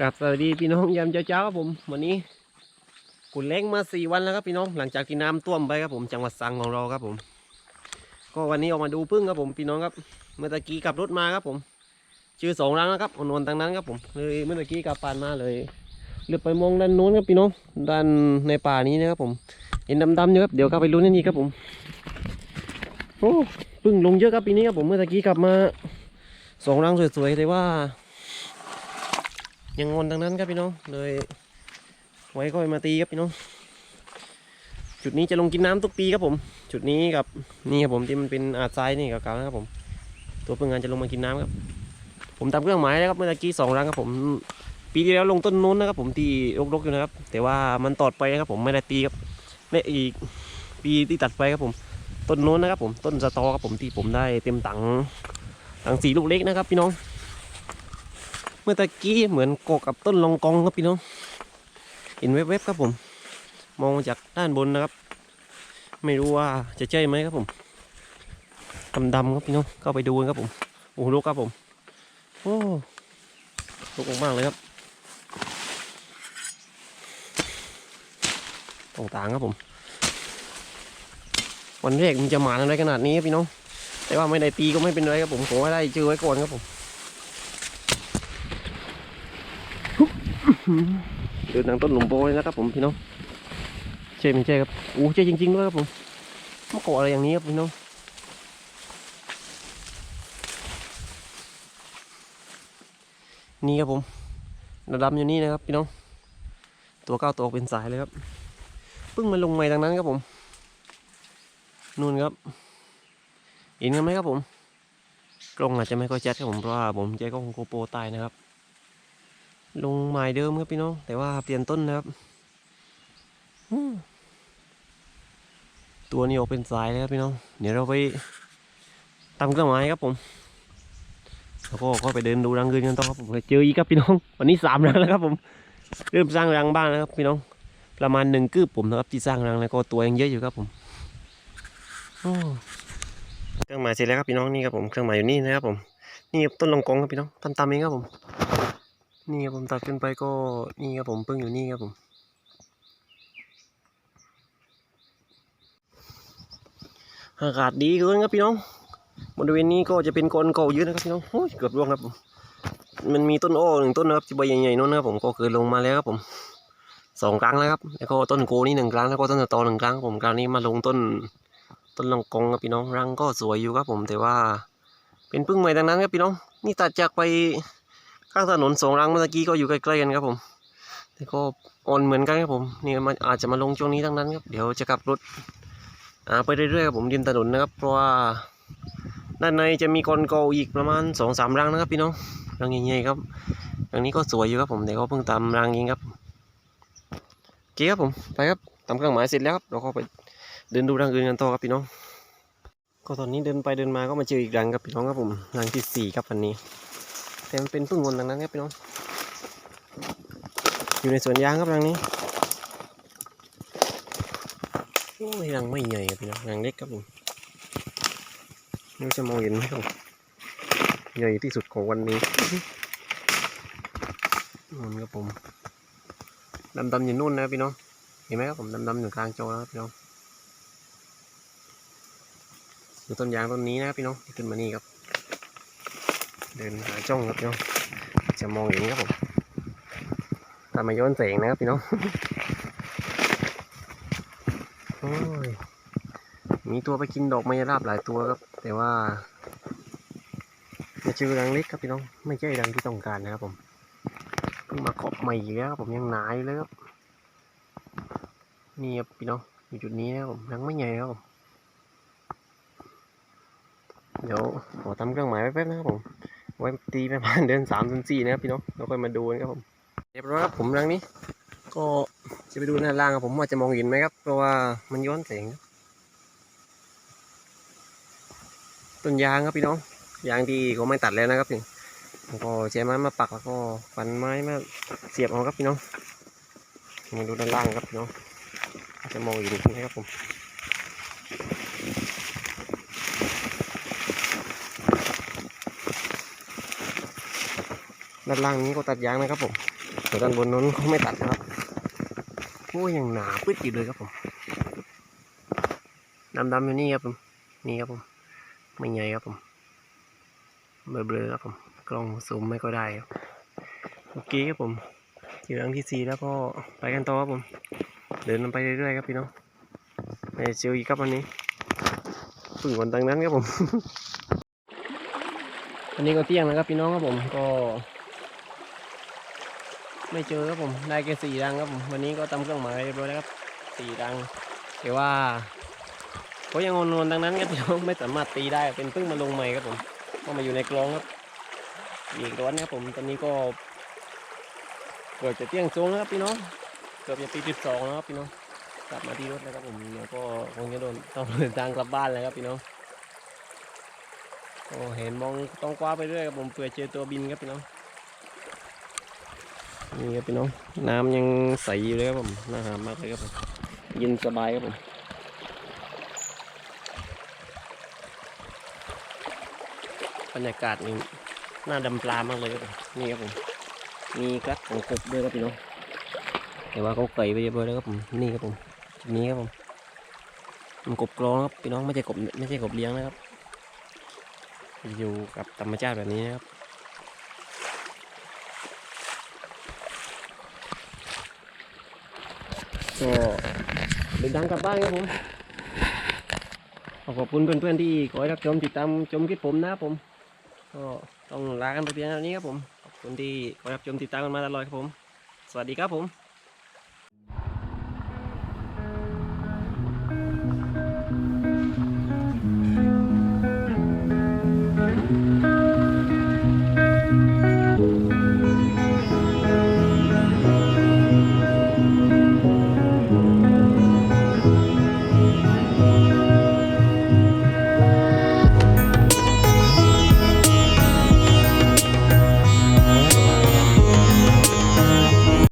กับสวัสดีพี่น้องยามเช้าๆครับผมวันนี้กุนเล้งมาสี่วันแล้วครับพี่น้องหลังจากที่น้ำท่วมไปครับผมจังหวัดสังของเราครับผม ก็วันนี้ออกมาดูพึ่งครับผมพี่น้องครับ เมื่อตะกี้ขับรถมาครับผมชื่อสองรังนะครับอนนวนทางนั้นครับผมเลยเมื่อตะกี้กลับปานมาเลยเลือไปมองด้านโน้นครับพี่น้องด้านในป่านี้นะครับผมเห็นดำๆอยู่ครับเดี๋ยวเข้าไปลุ้นนี่ครับผมโอ้พึ่งลงเยอะครับปีนี้ครับผมเมื่อตะกี้กลับมาสองรังสวยๆแต่ว่า ยังงอนทางนั้นครับพี่น้องเลยไว้ก็มาตีครับพี่น้อง จุดนี้จะลงกินน้ำทุกปีครับผม จุดนี้กับนี่ครับผมที่มันเป็นอาดทรายนี่เก่าๆนะครับผม ตัวเพื่อนงานจะลงมากินน้ำครับ ผมทำเครื่องหมายแล้วครับเมื่อกี้สองรังครับผม ปีที่แล้วลงต้นนู้นนะครับ ผมที่รกๆอยู่นะครับ แต่ว่ามันตอดไปครับผมไม่ได้ตีครับในอีกปีที่ตัดไปครับผม ต้นนู้นนะครับ ผมต้นสตอครับผมที่ผมได้เต็มตังตังสีลูกเล็กนะครับ พี่น้อง เมื่อตะกี้เหมือนกกกับต้นลองกองครับพี่น้อง เห็นเว็บๆครับผม มองจากด้านบนนะครับ ไม่รู้ว่าจะใช่ไหมครับผมดำๆครับพี่น้องเข้าไปดูกันครับผมโอ้โหลูกครับผมโอ้ลูกมากเลยครับต่างๆครับผม วันแรกมันจะหมานอะไรขนาดนี้พี่น้อง แต่ว่าไม่ได้ตีก็ไม่เป็นไรครับผมผมว่าได้เจอไว้ก่อนครับผม เดินทางต้นหลุมโบยนะครับผมพี่น้องใช่ไม่ใช่ครับโอ้ใช่จริงๆด้วยครับผมมะกอกอะไรอย่างนี้ครับพี่น้องนี่ครับผมระดำอยู่นี่นะครับพี่น้อง ตัวก้าวตัวเป็นสายเลยครับเพิ่งมาลงใหม่ทางนั้นครับผมนู่นครับเห็นกันไหมครับผมกล้องอาจจะไม่ค่อยชัดครับผมเพราะว่าผมใช้กล้องโกโปรใต้นะครับ ลงไม้เดิมครับพี่น้อง แต่ว่าเปลี่ยนต้นนะครับตัวนี้ออกเป็นสายแล้วครับพี่น้อง เดี๋ยวเราไปตำเครื่องไม้ครับผมแล้วก็ก็ไปเดินดูรังเงินกันต่อครับผมเจออีกครับพี่น้อง วันนี้สามรังแล้วครับผม เริ่มสร้างรังบ้างนะครับพี่น้อง ประมาณหนึ่งคืบผมนะครับ ที่สร้างรังแล้วก็ตัวยังเยอะอยู่ครับผมเครื่องหมายเสร็จแล้วครับพี่น้องนี่ครับผมเครื่องหมายอยู่นี่นะครับผมนี่ต้นลงกองครับพี่น้องตำๆเองครับผม นี่ครับผมตัดขึ้นไปก็นี่ครับผมเพิ่งอยู่นี่ครับผมอากาศดีเกินครับพี่น้องบริเวณนี้ก็จะเป็นกอนเก่าเยอะนะครับพี่น้องโอ้ยเกือบร่วงครับผมมันมีต้นโอ้หนึ่งต้นนะครับที่ใบใหญ่ๆนู้นนะครับผมก็เคยลงมาแล้วครับผมสองครั้งแล้วครับแล้วก็ต้นโกนี่หนึ่งครั้งแล้วก็ต้นตอหนึ่งครั้งผมคราวนี้มาลงต้นต้นลองกองครับพี่น้องรังก็สวยอยู่ครับผมแต่ว่า เป็นพึ่งใหม่ดังนั้นครับพี่น้อง นี่ตัดจากไป ข้างถนนสองรังเมื่อกี้ก็อยู่ใกล้ๆกันครับผมแต่ก็อ่อนเหมือนกันครับผมนี่มันอาจจะมาลงช่วงนี้ทั้งนั้นครับเดี๋ยวจะขับรถอาไปเรื่อยๆครับผมริมถนนนะครับ เพราะว่าด้านในจะมีกอนเกาอีกประมาณสองสามรังนะครับพี่น้องรังใหญ่ๆครับรังนี้ก็สวยอยู่ครับผมแต่ก็เพิ่งตามรังเองครับโอเคครับผมไปครับทำเครื่องหมายเสร็จแล้วครับเราก็ไปเดินดูรังอื่นกันต่อครับพี่น้องก็ตอนนี้เดินไปเดินมาก็มาเจออีกรังครับพี่น้องครับผมรังที่สี่ครับวันนี้ แต่มันเป็นพึ่งวนดังนั้นครับพี่น้อง อยู่ในสวนยางครับรังนี้โอ้ยรังไม่ใหญ่ครับพี่น้องรังเล็กครับผมนี่จะมองเห็นไหมครับใหญ่ที่สุดของวันนี้นู่นครับผมดำๆอยู่นู่นนะพี่น้องเห็นไหมครับผมดำๆอยู่กลางโจแล้วครับพี่น้องอยู่ต้นยางต้นนี้นะครับพี่น้องที่ขึ้นมานี่ครับ เดินหาจ้องครับพี่น้องจะมองเห็นครับผมตามมาย้อนแสงนะครับพี่น้องโอ้ยมีตัวไปกินดอกไม้ราบหลายตัวครับ แต่ว่าจะชื่อรังเล็กครับพี่น้อง ไม่ใช่รังที่ต้องการนะครับผมเพิ่งมาเกาะใหม่อีกแล้วครับผมยังหนาอยู่เลยครับนี่ครับพี่น้องอยู่จุดนี้นะครับผมรังไม่ใหญ่ครับผมเดี๋ยวขอทำเครื่องหมายไว้แป๊บนะครับผม ไว้ตีประมาณเดือนสามเดือนสี่นะครับพี่น้องเราค่อยมาดูกันครับผมเรียบร้อยครับผมรังนี้ ก็จะไปดูหน้าล่างครับผมว่าจะมองเห็นไหมครับ เพราะว่ามันย้อนแสงต้นยางครับพี่น้องยางที่เขาไม่ตัดแล้วนะครับพี่ก็ใช้ไม้มาปักแล้วก็ฟันไม้มาเสียบเอาครับพี่น้องมาดูด้านล่างครับพี่น้องจะมองเห็นไหมครับผม ด้านล่างนี้ก็ตัดยางนะครับผมแต่ด้านบนนั้นเขาไม่ตัดนะครับโอ้ยยังหนาปึ๊ดอยู่เลยครับผมดำๆอยู่นี่ครับผมนี่ครับผมไม่ใหญ่ครับผมเบลอๆครับผมกล้องซูมไม่ก็ได้ครับโอเคครับผมอยู่รังที่สี่แล้วก็ไปกันต่อครับผม เดินไปเรื่อยๆครับพี่น้องไปเจออีกครับวันนี้พึ่งวันตังนั้นครับผม อันนี้ก็เที่ยงนะครับพี่น้องครับผมก็ ไม่เจอครับผมได้แค่สี่รังครับผมวันนี้ก็ทำเครื่องหมายเรียบร้อยแล้วครับสี่รังแต่ว่าก็ยังงนๆดังนั้นครับพี่น้องไม่สามารถตีได้เป็นเพิ่งมาลงใหม่ครับผมก็มาอยู่ในกลองครับอีกร้อนะครับผมตอนนี้ก็เกือบจะเที่ยงตรงแล้วครับพี่น้องเกือบจะตีสิบสองแล้วครับพี่น้องกลับมาที่รถแล้วครับผมแล้วก็คงจะโดนต้องเดินทางกลับบ้านแล้วครับพี่น้องก็เห็นมองต้องคว้าไปเรื่อยครับผมเผื่อเจอตัวบินครับพี่น้อง นี่ครับพี่น้อง น้ำยังใสอยู่เลยครับผมน่าหามมากเลยครับผมเย็นสบายครับผมบรรยากาศนี่น่าดำปลามากเลยครับผมนี่ครับผมมีกัดของกบด้วยครับพี่น้องแต่ว่าเขาไก่ไปเยอยแล้วครับผมนี่ครับผมนี้ครับผมมันกบกรองครับพี่น้องไม่ใช่กบไม่ใช่กบเลี้ยงนะครับ อยู่กับธรรมชาติแบบนี้นะครับ ก็เดินทางกลับบ้านครับผมขอขอบคุณเพื่อนๆที่คอยรับชมติดตามชมคลิปผมนะผม ก็ต้องลากันไปเพียงเท่านี้ครับผมขอบคุณที่คอยรับชมติดตามกันมาตลอดครับผม สวัสดีครับผม